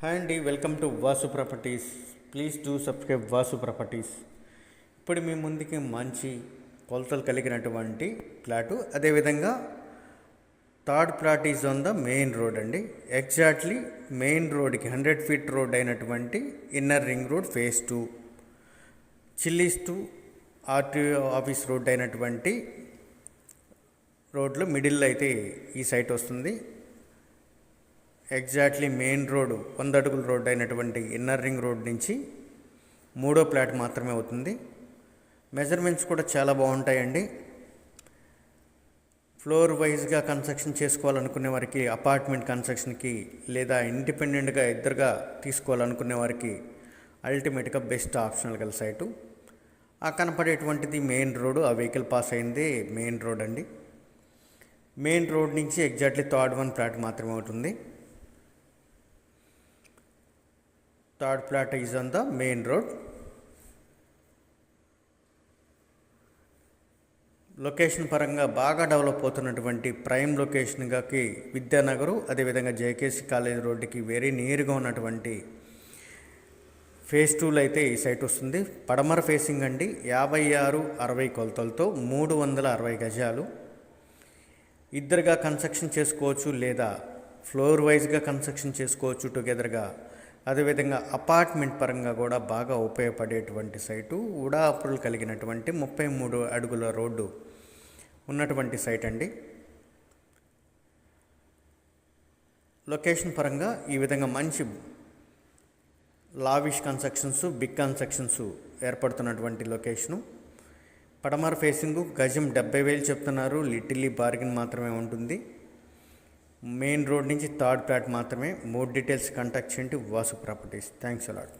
Hi అండి welcome to Vasu properties. Please do subscribe Vasu properties. ఇప్పుడు మీ ముందుకి మంచి కొలతలు కలిగినటువంటి ప్లాటు అదేవిధంగా third plot is on the main road అండి. ఎగ్జాక్ట్లీ మెయిన్ రోడ్కి హండ్రెడ్ ఫీట్ రోడ్ అయినటువంటి inner ring road phase two Chillies to RTO office road అయినటువంటి రోడ్లో మిడిల్ అయితే ఈ సైట్ వస్తుంది. ఎగ్జాక్ట్లీ మెయిన్ రోడ్ వంద అడుగుల రోడ్ అయినటువంటి ఇన్నర్ రింగ్ రోడ్ నుంచి మూడో ప్లాట్ మాత్రమే అవుతుంది. మెజర్మెంట్స్ కూడా చాలా బాగుంటాయండి. ఫ్లోర్ వైజ్గా కన్స్ట్రక్షన్ చేసుకోవాలనుకునే వారికి అపార్ట్మెంట్ కన్స్ట్రక్షన్కి లేదా ఇండిపెండెంట్గా ఇద్దరుగా తీసుకోవాలనుకునే వారికి అల్టిమేట్గా బెస్ట్ ఆప్షనల్ గల సైటు. ఆ కనపడేటువంటిది మెయిన్ రోడ్ ఆ వెహికల్ పాస్ అయింది మెయిన్ రోడ్ అండి. మెయిన్ రోడ్ నుంచి ఎగ్జాక్ట్లీ థర్డ్ వన్ ప్లాట్ మాత్రమే అవుతుంది. Third plot is on the main road location పరంగా బాగా డెవలప్ అవుతున్నటువంటి ప్రైమ్ లొకేషన్గాకి విద్యానగరు అదేవిధంగా జేకేసీ కాలేజ్ రోడ్డుకి వెరీ నియర్గా ఉన్నటువంటి ఫేస్ టూలో అయితే ఈ సైట్ వస్తుంది. పడమర ఫేసింగ్ అండి యాభై ఆరు అరవై కొలతలతో మూడు వందల అరవై గజాలు. ఇద్దరుగా కన్స్ట్రక్షన్ చేసుకోవచ్చు లేదా ఫ్లోర్ వైజ్గా కన్స్ట్రక్షన్ చేసుకోవచ్చు టుగెదర్గా అదేవిధంగా అపార్ట్మెంట్ పరంగా కూడా బాగా ఉపయోగపడేటువంటి సైటు ఉడాపులు కలిగినటువంటి ముప్పై మూడు అడుగుల రోడ్డు ఉన్నటువంటి సైట్ అండి. లొకేషన్ పరంగా ఈ విధంగా మంచి లావిష్ కన్స్ట్రక్షన్స్ బిగ్ కన్స్ట్రక్షన్స్ ఏర్పడుతున్నటువంటి లొకేషను. పడమర ఫేసింగ్ గజం డెబ్బై వేలు చెప్తున్నారు. లిటిల్లీ బార్గెన్ మాత్రమే ఉంటుంది. మెయిన్ రోడ్ నుంచి థర్డ్ ప్లాట్ మాత్రమే. మోర్ డీటెయిల్స్ కాంటాక్ట్ చేయండి. వాసు ప్రాపర్టీస్. Thanks a lot